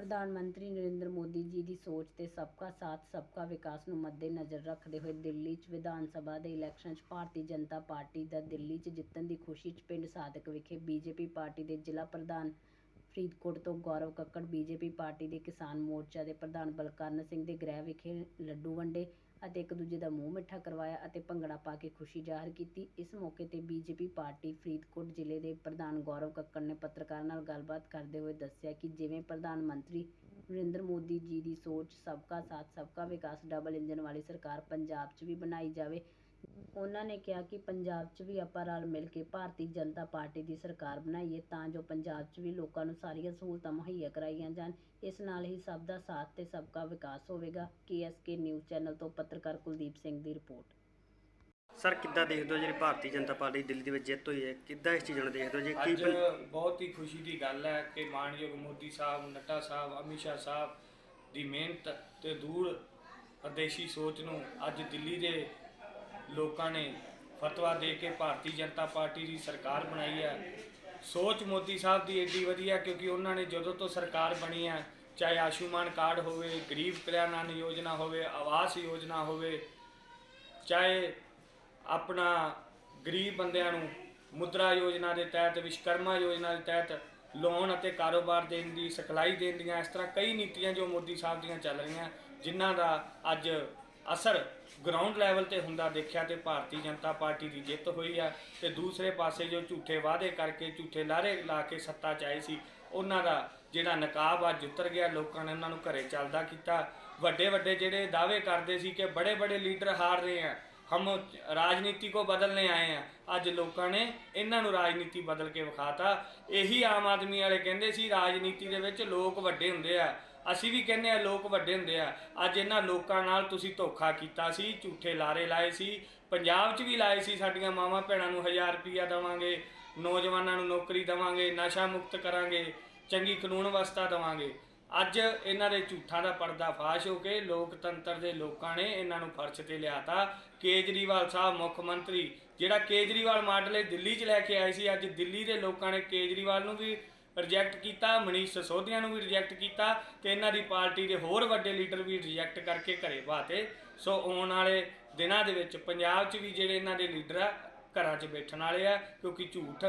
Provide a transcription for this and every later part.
ਪ੍ਰਧਾਨ ਮੰਤਰੀ ਨਰਿੰਦਰ ਮੋਦੀ ਜੀ ਦੀ ਸੋਚ ਤੇ ਸਬਕਾ ਸਾਥ, ਸਬਕਾ ਵਿਕਾਸ ਨੂੰ ਮੱਦੇਨਜ਼ਰ ਰੱਖਦੇ ਹੋਏ ਦਿੱਲੀ 'ਚ ਵਿਧਾਨ ਸਭਾ ਦੇ ਇਲੈਕਸ਼ਨ 'ਚ ਭਾਰਤੀ ਜਨਤਾ ਪਾਰਟੀ ਦਾ ਦਿੱਲੀ 'ਚ ਜਿੱਤਣ ਦੀ ਖੁਸ਼ੀ 'ਚ ਪਿੰਡ ਸਾਦਿਕ ਵਿਖੇ ਬੀਜੇਪੀ ਪਾਰਟੀ ਦੇ ਜ਼ਿਲ੍ਹਾ ਪ੍ਰਧਾਨ ਫਰੀਦਕੋਟ ਤੋਂ ਗੌਰਵ ਕੱਕੜ, ਬੀਜੇਪੀ ਪਾਰਟੀ ਦੇ ਕਿਸਾਨ ਮੋਰਚਾ ਦੇ ਪ੍ਰਧਾਨ ਬਲਕਰਨ ਸਿੰਘ ਦੇ ਗ੍ਰਹਿ ਵਿਖੇ ਲੱਡੂ ਵੰਡੇ। ਅਤੇ ਇੱਕ ਦੂਜੇ ਦਾ ਮੂੰਹ ਮਿੱਠਾ ਕਰਵਾਇਆ ਅਤੇ ਭੰਗੜਾ ਪਾ ਕੇ ਖੁਸ਼ੀ ਜ਼ਾਹਰ ਕੀਤੀ। ਇਸ ਮੌਕੇ ਤੇ ਬੀਜੇਪੀ ਪਾਰਟੀ ਫਰੀਦਕੋਟ ਜ਼ਿਲ੍ਹੇ ਦੇ ਪ੍ਰਧਾਨ ਗੌਰਵ ਕੱਕੜ ਨੇ ਪੱਤਰਕਾਰਾਂ ਨਾਲ ਗੱਲਬਾਤ ਕਰਦੇ ਹੋਏ ਦੱਸਿਆ ਕਿ ਜਿਵੇਂ ਪ੍ਰਧਾਨ ਮੰਤਰੀ ਨਰਿੰਦਰ ਮੋਦੀ ਜੀ ਦੀ ਸੋਚ, ਸਬਕਾ ਸਾਥ, ਸਬਕਾ ਵਿਕਾਸ, ਡਬਲ ਇੰਜਨ ਵਾਲੀ ਸਰਕਾਰ ਪੰਜਾਬ 'ਚ ਵੀ ਬਣਾਈ ਜਾਵੇ ਉਹਨਾਂ ਨੇ ਕਿਹਾ ਕਿ ਪੰਜਾਬ 'ਚ ਵੀ ਆਪਾਂ ਰਲ ਮਿਲ ਕੇ ਭਾਰਤੀ ਜਨਤਾ ਪਾਰਟੀ ਦੀ ਸਰਕਾਰ ਬਣਾਈਏ ਤਾਂ ਜੋ ਪੰਜਾਬ 'ਚ ਵੀ ਲੋਕਾਂ ਨੂੰ ਸਾਰੀਆਂ ਸਹੂਲਤਾਂ ਮੁਹੱਈਆ ਕਰਾਈਆਂ ਜਾਣ। ਇਸ ਨਾਲ ਹੀ ਸਭ ਦਾ ਸਾਥ ਤੇ ਸਭ ਦਾ ਵਿਕਾਸ ਹੋਵੇਗਾ। ਕੇਐਸਕੇ ਨਿਊਜ਼ ਚੈਨਲ ਤੋਂ ਪੱਤਰਕਾਰ ਕੁਲਦੀਪ ਸਿੰਘ ਦੀ ਰਿਪੋਰਟ। ਸਰ ਕਿੱਦਾਂ ਦੇਖਦੇ ਹੋ ਜਿਹੜੀ ਭਾਰਤੀ ਜਨਤਾ ਪਾਰਟੀ ਦਿੱਲੀ ਦੇ ਵਿੱਚ ਜਿੱਤ ਹੋਈ ਹੈ? ਕਿੱਦਾਂ ਇਸ ਚੀਜ਼ ਨੂੰ ਦੇਖਦੇ ਹੋ? ਜੀ ਕੀ ਅੱਜ ਬਹੁਤ ਹੀ ਖੁਸ਼ੀ ਦੀ ਗੱਲ ਹੈ ਕਿ ਮਾਨਯੋਗ ਮੋਦੀ ਸਾਹਿਬ ਨੱਡਾ ਸਾਹਿਬ ਅਮਿਤ ਸ਼ਾਹ ਸਾਹਿਬ ਦੀ ਮਿਹਨਤ ਤੇ ਦੂਰ ਅਦੇਸ਼ੀ ਸੋਚ ਨੂੰ ਅੱਜ ਦਿੱਲੀ ਦੇ ਲੋਕਾਂ ਨੇ ਫਤਵਾ ਦੇ ਕੇ ਭਾਰਤੀ ਜਨਤਾ ਪਾਰਟੀ ਦੀ ਸਰਕਾਰ ਬਣਾਈ ਹੈ। ਸੋਚ ਮੋਦੀ ਸਾਹਿਬ ਦੀ ਏਡੀ ਵਧੀਆ ਕਿਉਂਕਿ ਉਹਨਾਂ ਨੇ ਜਦੋਂ ਤੋਂ ਸਰਕਾਰ ਬਣੀ ਹੈ, ਚਾਹੇ ਆਯੁਸ਼ਮਾਨ ਕਾਰਡ ਹੋਵੇ, ਗਰੀਬ ਕਲਿਆਣ ਯੋਜਨਾ ਹੋਵੇ, ਆਵਾਸ ਯੋਜਨਾ ਹੋਵੇ, ਚਾਹੇ ਆਪਣਾ ਗਰੀਬ ਬੰਦਿਆਂ ਨੂੰ ਮੁਦਰਾ ਯੋਜਨਾ ਦੇ ਤਹਿਤ, ਵਿਸ਼ਕਰਮਾ ਯੋਜਨਾ ਦੇ ਤਹਿਤ ਲੋਨ ਅਤੇ ਕਾਰੋਬਾਰ ਦੇਣ ਦੀ, ਸਿਖਲਾਈ ਦੇਣ ਦੀਆਂ ਇਸ ਤਰ੍ਹਾਂ ਕਈ ਨੀਤੀਆਂ ਜੋ ਮੋਦੀ ਸਾਹਿਬ ਦੀਆਂ ਚੱਲ ਰਹੀਆਂ, ਜਿਨ੍ਹਾਂ ਦਾ ਅੱਜ ਅਸਰ ਗਰਾਊਂਡ ਲੈਵਲ ਤੇ ਹੁੰਦਾ ਦੇਖਿਆ ਤੇ ਭਾਰਤੀ ਜਨਤਾ ਪਾਰਟੀ ਦੀ ਜਿੱਤ ਹੋਈ ਆ ਤੇ ਦੂਸਰੇ ਪਾਸੇ ਜੋ ਝੂਠੇ ਵਾਅਦੇ ਕਰਕੇ ਝੂਠੇ ਲਾਰੇ ਲਾ ਕੇ ਸੱਤਾ 'ਚ ਆਏ ਸੀ, ਉਹਨਾਂ ਦਾ ਜਿਹੜਾ ਨਕਾਬ ਅੱਜ ਉਤਰ ਗਿਆ, ਲੋਕਾਂ ਨੇ ਉਹਨਾਂ ਨੂੰ ਘਰੇ ਚੱਲਦਾ ਕੀਤਾ। ਵੱਡੇ ਵੱਡੇ ਜਿਹੜੇ ਦਾਅਵੇ ਕਰਦੇ ਸੀ ਕਿ ਬੜੇ ਬੜੇ ਲੀਡਰ ਹਾਰ ਰਹੇ ਆ, ਹਮ ਰਾਜਨੀਤੀ ਕੋ ਬਦਲਨੇ ਆਏ ਆ, ਅੱਜ ਲੋਕਾਂ ਨੇ ਇਹਨਾਂ ਨੂੰ ਰਾਜਨੀਤੀ ਬਦਲ ਕੇ ਵਿਖਾਤਾ। ਇਹੀ ਆਮ ਆਦਮੀ ਵਾਲੇ ਕਹਿੰਦੇ ਸੀ, ਰਾਜਨੀਤੀ ਦੇ ਵਿੱਚ ਲੋਕ ਵੱਡੇ ਹੁੰਦੇ ਆ। ਅਸੀਂ ਵੀ ਕਹਿੰਦੇ ਆ ਲੋਕ ਵੱਡੇ ਹੁੰਦੇ ਆ। ਅੱਜ ਇਹਨਾਂ ਲੋਕਾਂ ਨਾਲ ਤੁਸੀਂ ਧੋਖਾ ਕੀਤਾ ਸੀ, ਝੂਠੇ ਲਾਰੇ ਲਾਏ ਸੀ। ਪੰਜਾਬ 'ਚ ਵੀ ਲਾਏ ਸੀ, ਸਾਡੀਆਂ ਮਾਵਾਂ ਭੈਣਾਂ ਨੂੰ 1000 ਰੁਪਿਆ ਦੇਵਾਂਗੇ, ਨੌਜਵਾਨਾਂ ਨੂੰ ਨੌਕਰੀ ਦੇਵਾਂਗੇ, ਨਸ਼ਾ ਮੁਕਤ ਕਰਾਂਗੇ, ਚੰਗੀ ਕਾਨੂੰਨ ਵਿਵਸਥਾ ਦੇਵਾਂਗੇ। ਅੱਜ ਇਹਨਾਂ ਦੇ ਝੂਠਾਂ ਦਾ ਪਰਦਾ ਫਾਸ਼ ਹੋ ਕੇ ਲੋਕਤੰਤਰ ਦੇ ਲੋਕਾਂ ਨੇ ਇਹਨਾਂ ਨੂੰ ਫਰਸ਼ ਤੇ ਲਿਆਤਾ। ਕੇਜਰੀਵਾਲ ਸਾਹਿਬ, ਮੁੱਖ ਮੰਤਰੀ, ਜਿਹੜਾ ਕੇਜਰੀਵਾਲ ਮਾਡਲ ਇਹ ਦਿੱਲੀ 'ਚ ਲੈ ਕੇ ਆਏ ਸੀ, ਅੱਜ ਦਿੱਲੀ ਦੇ ਲੋਕਾਂ ਨੇ ਕੇਜਰੀਵਾਲ ਨੂੰ ਵੀ ਰਿਜੈਕਟ ਕੀਤਾ, ਮਨੀਸ਼ ਸਸੋਦੀਆ ਨੂੰ ਵੀ ਰਿਜੈਕਟ ਕੀਤਾ ਤੇ ਇਹਨਾਂ ਦੀ ਪਾਰਟੀ ਦੇ ਹੋਰ ਵੱਡੇ ਲੀਡਰ ਵੀ ਰਿਜੈਕਟ ਕਰਕੇ ਘਰੇ ਬਾਤੇ ਸੋ ਆਉਣ ਵਾਲੇ ਦਿਨਾਂ ਦੇ ਵਿੱਚ ਪੰਜਾਬ 'ਚ ਵੀ ਜਿਹੜੇ ਇਹਨਾਂ ਦੇ ਲੀਡਰ ਆ, ਘਰਾਂ 'ਚ ਬੈਠਣ ਵਾਲੇ ਆ, ਕਿਉਂਕਿ ਝੂਠ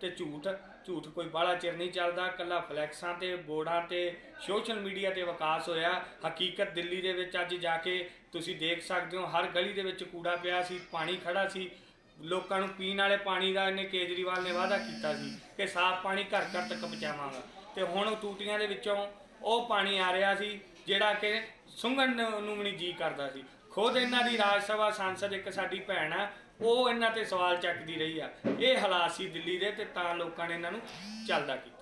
ਤੇ ਝੂਠ ਝੂਠ ਕੋਈ ਬਾਹਲਾ ਚਿਰ ਨਹੀਂ ਚੱਲਦਾ। ਕੱਲਾ ਫਲੈਕਸਾਂ ਤੇ, ਬੋਰਡਾਂ ਤੇ ਸੋਸ਼ਲ ਮੀਡੀਆ ਤੇ ਵਿਕਾਸ ਹੋਇਆ। ਹਕੀਕਤ ਦਿੱਲੀ ਦੇ ਵਿੱਚ ਅੱਜ ਜਾ ਕੇ ਤੁਸੀਂ ਦੇਖ ਸਕਦੇ ਹੋ, ਹਰ ਗਲੀ ਦੇ ਵਿੱਚ ਕੂੜਾ ਪਿਆ ਸੀ, ਪਾਣੀ ਖੜਾ ਸੀ। ਲੋਕਾਂ ਨੂੰ ਪੀਣ ਵਾਲੇ ਪਾਣੀ ਦਾ ਇਹਨੇ ਕੇਜਰੀਵਾਲ ਨੇ ਵਾਅਦਾ ਕੀਤਾ ਸੀ ਕਿ ਸਾਫ਼ ਪਾਣੀ ਘਰ ਘਰ ਤੱਕ ਪਹੁੰਚਾਵਾਂਗਾ। ਤੇ ਹੁਣ ਟੂਟੀਆਂ ਦੇ ਵਿੱਚੋਂ ਉਹ ਪਾਣੀ ਆ ਰਿਹਾ ਸੀ ਜਿਹੜਾ ਕਿ ਸੁੰਘਣ ਨੂੰ ਵੀ ਨਹੀਂ ਜੀ ਕਰਦਾ ਸੀ। ਖੁਦ ਇਹਨਾਂ ਦੀ ਰਾਜ ਸਭਾ ਸੰਸਦ ਇੱਕ ਸਾਡੀ ਭੈਣ ਆ, ਉਹ ਇਹਨਾਂ ਤੇ ਸਵਾਲ ਚੱਕਦੀ ਰਹੀ ਆ। ਇਹ ਹਾਲਾਤ ਸੀ ਦਿੱਲੀ ਦੇ ਤੇ ਤਾਂ ਲੋਕਾਂ ਨੇ ਇਹਨਾਂ ਨੂੰ ਚੱਲਦਾ ਕੀਤਾ।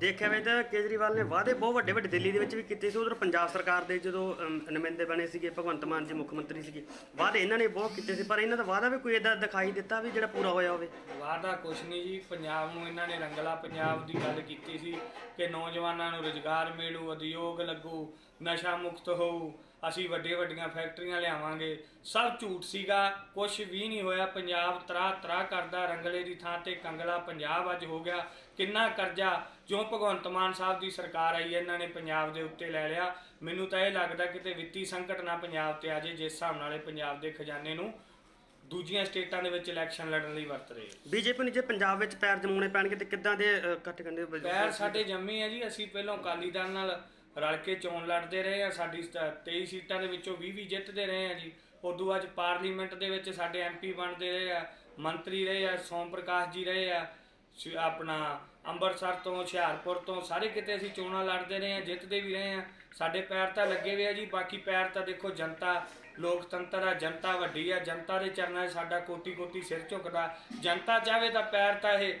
ਦੇਖਿਆ ਵੇ ਤਾਂ ਕੇਜਰੀਵਾਲ ਨੇ ਵਾਅਦੇ ਬਹੁਤ ਵੱਡੇ ਵੱਡੇ ਦਿੱਲੀ ਦੇ ਵਿੱਚ ਵੀ ਕੀਤੇ ਸੀ ਉਧਰ ਪੰਜਾਬ ਸਰਕਾਰ ਦੇ ਜਦੋਂ ਅਮ, ਨੁਮਾਇੰਦੇ ਬਣੇ ਸੀਗੇ ਭਗਵੰਤ ਮਾਨ ਜੀ ਮੁੱਖ ਮੰਤਰੀ ਸੀਗੇ ਵਾਅਦੇ ਇਹਨਾਂ ਨੇ ਬਹੁਤ ਕੀਤੇ ਸੀ ਪਰ ਇਹਨਾਂ ਦਾ ਵਾਅਦਾ ਵੀ ਕੋਈ ਇਦਾਂ ਦਿਖਾਈ ਦਿੱਤਾ ਵੀ ਜਿਹੜਾ ਪੂਰਾ ਹੋਇਆ ਹੋਵੇ। ਵਾਅਦਾ ਕੁਛ ਨਹੀਂ ਜੀ ਪੰਜਾਬ ਨੂੰ ਇਹਨਾਂ ਨੇ ਰੰਗਲਾ ਪੰਜਾਬ ਦੀ ਗੱਲ ਕੀਤੀ ਸੀ ਕਿ ਨੌਜਵਾਨਾਂ ਨੂੰ ਰੁਜ਼ਗਾਰ ਮਿਲੂ ਉਦਯੋਗ ਲੱਗੂ ਨਸ਼ਾ ਮੁਕਤ ਹੋਊ ਅਸੀਂ ਵੱਡੀਆਂ ਵੱਡੀਆਂ ਫੈਕਟਰੀਆਂ ਲਿਆਵਾਂਗੇ। ਸਭ ਝੂਠ ਸੀਗਾ। ਕੁਛ ਵੀ ਨਹੀਂ ਹੋਇਆ। ਪੰਜਾਬ ਤਰਾ ਤਰਾ ਕਰਦਾ। ਰੰਗਲੇ ਦੀ ਥਾਂ ਤੇ ਕੰਗਲਾ ਪੰਜਾਬ ਅੱਜ ਹੋ ਗਿਆ। ਕਿੰਨਾ ਕਰਜ਼ਾ? ਜੋ ਭਗਵੰਤ ਮਾਨ ਸਾਹਿਬ ਦੀ ਸਰਕਾਰ ਆਈ ਇਹਨਾਂ ਨੇ ਪੰਜਾਬ ਦੇ ਉੱਤੇ ਲੈ ਲਿਆ। ਮੈਨੂੰ ਤਾਂ ਇਹ ਲੱਗਦਾ ਕਿਤੇ ਵਿੱਤੀ ਸੰਕਟ ਨਾ ਪੰਜਾਬ ਤੇ ਆ ਜੇ ਜਿਸ ਹਿਸਾਬ ਨਾਲ ਇਹ ਪੰਜਾਬ ਦੇ ਖਜ਼ਾਨੇ ਨੂੰ ਦੂਜੀਆਂ ਸਟੇਟਾਂ ਦੇ ਵਿੱਚ ਇਲੈਕਸ਼ਨ ਲੜਨ ਲਈ ਵਰਤ ਰਹੇ। ਬੀਜੇਪੀ ਨੂੰ ਜੇ ਪੰਜਾਬ ਵਿੱਚ ਪੈਰ ਜਮਾਉਣੇ ਪੈਣਗੇ ਤੇ ਕਿੱਦਾਂ ਦੇ ਇਕੱਠ ਕਰਨੇ? ਪੈਰ ਸਾਡੇ ਜੰਮੇ ਆ ਜੀ। ਅਸੀਂ ਪਹਿਲਾਂ ਅਕਾਲੀ ਦਲ ਨਾਲ ਰਲ ਕੇ ਚੋਣ ਲੜਦੇ ਰਹੇ ਆ, ਸਾਡੀ ਸ 23 ਸੀਟਾਂ ਦੇ ਵਿੱਚੋਂ 20 20 ਜਿੱਤਦੇ ਰਹੇ ਆ ਜੀ। ਉਦੋਂ ਬਾਅਦ ਪਾਰਲੀਮੈਂਟ ਦੇ ਵਿੱਚ ਸਾਡੇ ਐਮਪੀ ਬਣਦੇ ਰਹੇ ਆ, ਮੰਤਰੀ ਰਹੇ ਆ, ਸੋਮ ਪ੍ਰਕਾਸ਼ ਜੀ ਰਹੇ ਆ, ਸ਼- ਆਪਣਾ ਅੰਮ੍ਰਿਤਸਰ ਤੋਂ, ਹੁਸ਼ਿਆਰਪੁਰ ਤੋਂ, ਸਾਰੇ ਕਿਤੇ ਅਸੀਂ ਚੋਣਾਂ ਲੜਦੇ ਰਹੇ ਆ, ਜਿੱਤਦੇ ਵੀ ਰਹੇ ਆ। ਸਾਡੇ ਪੈਰ ਤਾਂ ਲੱਗੇ ਹੋਏ ਆ ਜੀ, ਬਾਕੀ ਪੈਰ ਤਾਂ ਦੇਖੋ ਜਨਤਾ, ਲੋਕਤੰਤਰ ਆ, ਜਨਤਾ ਵੱਡੀ ਆ, ਜਨਤਾ ਦੇ ਚਰਨਾਂ 'ਚ ਸਾਡਾ ਕੋਟੀ ਕੋਟੀ ਸਿਰ ਝੁਕਦਾ। ਜਨਤਾ ਚਾਹਵੇ ਤਾਂ ਪੈਰ ਤਾਂ ਇਹ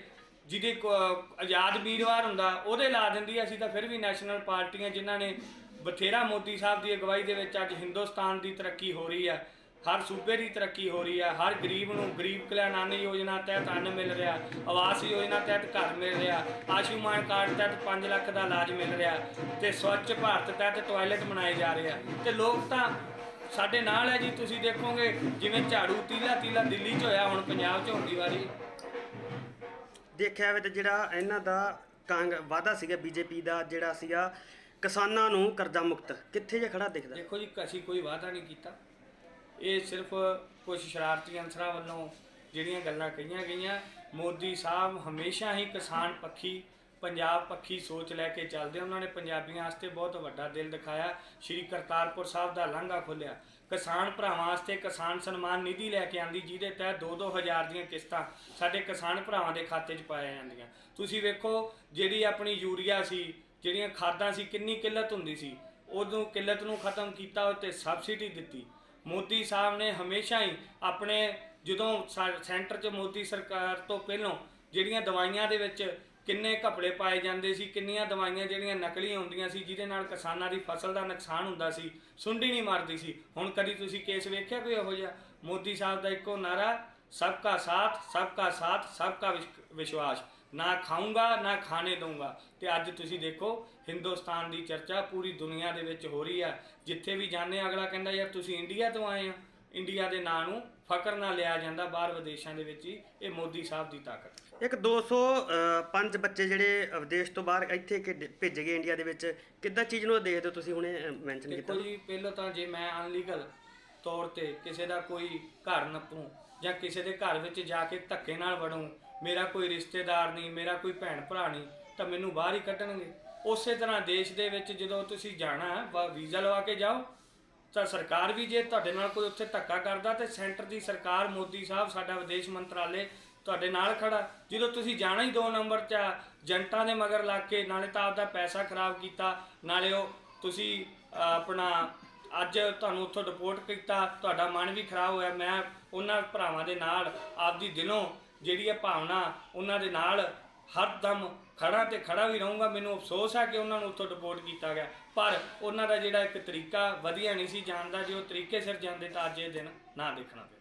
ਜਿਹਦੇ ਕੋ- ਆਜ਼ਾਦ ਵੀਰਵਾਰ ਹੁੰਦਾ, ਉਹਦੇ ਲਾ ਦਿੰਦੀ ਆ। ਅਸੀਂ ਤਾਂ ਫਿਰ ਵੀ ਨੈਸ਼ਨਲ ਪਾਰਟੀਆਂ ਜਿਨ੍ਹਾਂ ਨੇ ਬਥੇਰਾ ਮੋਦੀ ਸਾਹਿਬ ਦੀ ਅਗਵਾਈ ਦੇ ਵਿੱਚ ਅੱਜ ਹਿੰਦੁਸਤਾਨ ਦੀ ਤਰੱਕੀ ਹੋ ਰਹੀ ਹੈ ਹਰ ਸੂਬੇ ਦੀ ਤਰੱਕੀ ਹੋ ਰਹੀ ਹੈ ਹਰ ਗਰੀਬ ਨੂੰ ਗਰੀਬ ਕਲਿਆਣ ਅੰਨ ਯੋਜਨਾ ਤਹਿਤ ਅੰਨ ਮਿਲ ਰਿਹਾ, ਆਵਾਸ ਯੋਜਨਾ ਤਹਿਤ ਘਰ ਮਿਲ ਰਿਹਾ ਆਯੁਸ਼ਮਾਨ ਕਾਰਡ ਤਹਿਤ 5 ਲੱਖ ਦਾ ਇਲਾਜ ਮਿਲ ਰਿਹਾ ਤੇ ਸਵੱਛ ਭਾਰਤ ਤਹਿਤ ਟਾਇਲਟ ਬਣਾਏ ਜਾ ਰਹੇ ਆ ਤੇ ਲੋਕ ਤਾਂ ਸਾਡੇ ਨਾਲ ਹੈ ਜੀ, ਤੁਸੀਂ ਦੇਖੋਗੇ ਜਿਵੇਂ ਝਾੜੂ ਤੀਲਾ ਤੀਲਾ ਦਿੱਲੀ 'ਚ ਹੋਇਆ, ਹੁਣ ਪੰਜਾਬ 'ਚ ਹੁੰਦੀ ਵਾਰੀ ਦੇਖਿਆ ਵੇ ਤਾਂ ਜਿਹੜਾ ਇਹਨਾਂ ਦਾ ਕਾਂਗ, ਵਾਅਦਾ ਸੀਗਾ ਬੀਜੇਪੀ ਦਾ, ਜਿਹੜਾ ਸੀਗਾ ਕਿਸਾਨਾਂ ਨੂੰ ਕਰਜ਼ਾ ਮੁਕਤ। ਕਿੱਥੇ ਜੇ ਖੜਾ ਦਿਖਦਾ। ਦੇਖੋ ਜੀ, ਅਸੀਂ ਕੋਈ ਵਾਅਦਾ ਨਹੀਂ ਕੀਤਾ। ਇਹ ਸਿਰਫ ਕੁਝ ਸ਼ਰਾਰਤੀ ਅਨਸਰਾਂ ਵੱਲੋਂ ਜਿਹੜੀਆਂ ਗੱਲਾਂ ਕਹੀਆਂ ਗਈਆਂ। ਮੋਦੀ ਸਾਹਿਬ ਹਮੇਸ਼ਾ ਹੀ ਕਿਸਾਨ ਪੱਖੀ, ਪੰਜਾਬ ਪੱਖੀ ਸੋਚ ਲੈ ਕੇ ਚੱਲਦੇ ਉਹਨਾਂ ਨੇ ਪੰਜਾਬੀਆਂ ਵਾਸਤੇ ਬਹੁਤ ਵੱਡਾ ਦਿਲ ਦਿਖਾਇਆ। ਸ਼੍ਰੀ ਕਰਤਾਰਪੁਰ ਸਾਹਿਬ ਦਾ ਲਾਂਘਾ ਖੋਲਿਆ ਕਿਸਾਨ ਭਰਾਵਾਂ ਵਾਸਤੇ ਕਿਸਾਨ ਸਨਮਾਨ ਨਿਧੀ ਲੈ ਕੇ ਆਂਦੀ, ਜਿਹਦੇ ਤਹਿਤ 2-2000 ਦੀਆਂ ਕਿਸ਼ਤਾਂ ਸਾਡੇ ਕਿਸਾਨ ਭਰਾਵਾਂ ਦੇ ਖਾਤੇ 'ਚ ਪਾਇਆ ਜਾਂਦੀਆਂ। ਤੁਸੀਂ ਵੇਖੋ, ਜਿਹੜੀ ਆਪਣੀ ਯੂਰੀਆ ਸੀ, ਜਿਹੜੀਆਂ ਖਾਦਾਂ ਸੀ, ਕਿੰਨੀ ਕਿੱਲਤ ਹੁੰਦੀ ਸੀ ਉਦੋਂ ਕਿੱਲਤ ਨੂੰ ਖਤਮ ਕੀਤਾ ਉੱਤੇ ਸਬਸਿਡੀ ਦਿੱਤੀ। ਮੋਦੀ ਸਾਹਿਬ ਨੇ ਹਮੇਸ਼ਾ ਹੀ ਆਪਣੇ ਜਦੋਂ ਸਾ- ਸੈਂਟਰ 'ਚ ਮੋਦੀ ਸਰਕਾਰ ਤੋਂ ਪਹਿਲਾਂ ਜਿਹੜੀਆਂ ਦਵਾਈਆਂ ਦੇ ਵਿੱਚ ਕਿੰਨੇ ਘਪਲੇ ਪਾਏ ਜਾਂਦੇ ਸੀ, ਕਿੰਨੀਆਂ ਦਵਾਈਆਂ ਜਿਹੜੀਆਂ ਨਕਲੀ ਹੁੰਦੀਆਂ ਸੀ, ਜਿਹਦੇ ਨਾਲ ਕਿਸਾਨਾਂ ਦੀ ਫਸਲ ਦਾ ਨੁਕਸਾਨ ਹੁੰਦਾ ਸੀ, ਸੁੰਡੀ ਨਹੀਂ ਮਰਦੀ ਸੀ। ਹੁਣ ਕਦੀ ਤੁਸੀਂ ਕੇਸ ਵੇਖਿਆ ਕੋਈ ਇਹੋ ਜਿਹਾ? ਮੋਦੀ ਸਾਹਿਬ ਦਾ ਇੱਕੋ ਨਾਰਾ ਸਭ ਸਬਕਾ ਸਾਥ ਸਭ ਸਬਕਾ ਸਾਥ, ਸਬਕਾ ਵਿਸ਼- ਵਿਸ਼ਵਾਸ। ਨਾ ਖਾਊਂਗਾ, ਨਾ ਖਾਣੇ ਦਊਂਗਾ। ਤੇ ਅੱਜ ਤੁਸੀਂ ਦੇਖੋ, ਹਿੰਦੁਸਤਾਨ ਦੀ ਚਰਚਾ ਪੂਰੀ ਦੁਨੀਆ ਦੇ ਵਿੱਚ ਹੋ ਰਹੀ ਆ। ਜਿੱਥੇ ਵੀ ਜਾਂਦੇ ਅਗਲਾ ਕਹਿੰਦਾ, ਯਾਰ ਤੁਸੀਂ ਇੰਡੀਆ ਤੋਂ ਆਏ ਆ। ਇੰਡੀਆ ਦੇ ਨਾਂ ਨੂੰ ਫਕਰ ਨਾਲ ਲਿਆ ਜਾਂਦਾ, ਬਾਹਰ ਵਿਦੇਸ਼ਾਂ ਦੇ ਵਿੱਚ ਹੀ ਇਹ ਮੋਦੀ ਸਾਹਿਬ ਦੀ ਤਾਕਤ। ਇੱਕ 205 ਬੱਚੇ ਜਿਹੜੇ ਵਿਦੇਸ਼ ਤੋਂ ਬਾਹਰ ਇੱਥੇ ਕਿ- ਭੇਜੇ ਗਏ ਇੰਡੀਆ ਦੇ ਵਿੱਚ, ਕਿੱਦਾਂ ਚੀਜ਼ ਨੂੰ ਦੇਖਦੇ ਹੋ ਤੁਸੀਂ ਹੁਣੇ ਮੈਂਸ਼ਨ ਕੀਤਾ? ਦੇਖੋ ਜੀ, ਪਹਿਲਾਂ ਤਾਂ ਜੇ ਮੈਂ ਅਨਲੀਗਲ ਤੌਰ ਤੇ ਕਿਸੇ ਦਾ ਕੋਈ ਘਰ ਨੱਪੂ ਜਾਂ ਕਿਸੇ ਦੇ ਘਰ ਵਿੱਚ ਜਾ ਕੇ ਧੱਕੇ ਨਾਲ ਵੜੂੰ, ਮੇਰਾ ਕੋਈ ਰਿਸ਼ਤੇਦਾਰ ਨਹੀਂ, ਮੇਰਾ ਕੋਈ ਭੈਣ ਭਰਾ ਨਹੀਂ, ਤਾਂ ਮੈਨੂੰ ਬਾਹਰ ਹੀ ਕੱਢਣਗੇ। ਉਸੇ ਤਰ੍ਹਾਂ ਦੇਸ਼ ਦੇ ਵਿੱਚ ਜਦੋਂ ਤੁਸੀਂ ਜਾਣਾ, ਵਾ- ਵੀਜ਼ਾ ਲਵਾ ਕੇ ਜਾਓ, ਤਾਂ ਸਰਕਾਰ ਵੀ ਜੇ ਤੁਹਾਡੇ ਨਾਲ ਕੋਈ ਉੱਥੇ ਧੱਕਾ ਕਰਦਾ, ਤੇ ਸੈਂਟਰ ਦੀ ਸਰਕਾਰ ਮੋਦੀ ਸਾਹਿਬ, ਸਾਡਾ ਵਿਦੇਸ਼ ਮੰਤਰਾਲੇ ਤੁਹਾਡੇ ਨਾਲ ਖੜਾ। ਜਦੋਂ ਤੁਸੀਂ ਜਾਣਾ ਹੀ ਦੋ ਨੰਬਰ 'ਚ ਆ, ਜਨਤਾ ਦੇ ਮਗਰ ਲੱਗ ਕੇ ਨਾਲੇ ਤਾਂ ਆਪਦਾ ਪੈਸਾ ਖਰਾਬ ਕੀਤਾ ਨਾਲੇ ਉਹ ਤੁਸੀਂ ਆਪਣਾ ਅੱਜ ਤੁਹਾਨੂੰ ਉੱਥੋਂ ਰਿਪੋਰਟ ਕੀਤਾ ਤੁਹਾਡਾ ਮਨ ਵੀ ਖਰਾਬ ਹੋਇਆ। ਮੈਂ ਉਹਨਾਂ ਭਰਾਵਾਂ ਦੇ ਨਾਲ ਆਪਦੀ ਦਿਲੋਂ ਜਿਹੜੀ ਹੈ ਭਾਵਨਾ ਉਹਨਾਂ ਦੇ ਨਾਲ ਹਰਦਮ ਖੜਾ ਤੇ ਖੜਾ ਵੀ ਰਹੂੰਗਾ। ਮੈਨੂੰ ਅਫਸੋਸ ਹੈ ਕਿ ਉਹਨਾਂ ਨੂੰ ਉੱਥੋਂ ਡਿਪੋਰਟ ਕੀਤਾ ਗਿਆ। ਪਰ ਉਹਨਾਂ ਦਾ ਜਿਹੜਾ ਇੱਕ ਤਰੀਕਾ ਵਧੀਆ ਨਹੀਂ ਸੀ ਜਾਣਦਾ ਜੇ ਉਹ ਤਰੀਕੇ ਸਿਰ ਜਾਂਦੇ ਤਾਂ ਅੱਜ ਇਹ ਦਿਨ ਨਾ ਦੇਖਣਾ ਪਿਆ।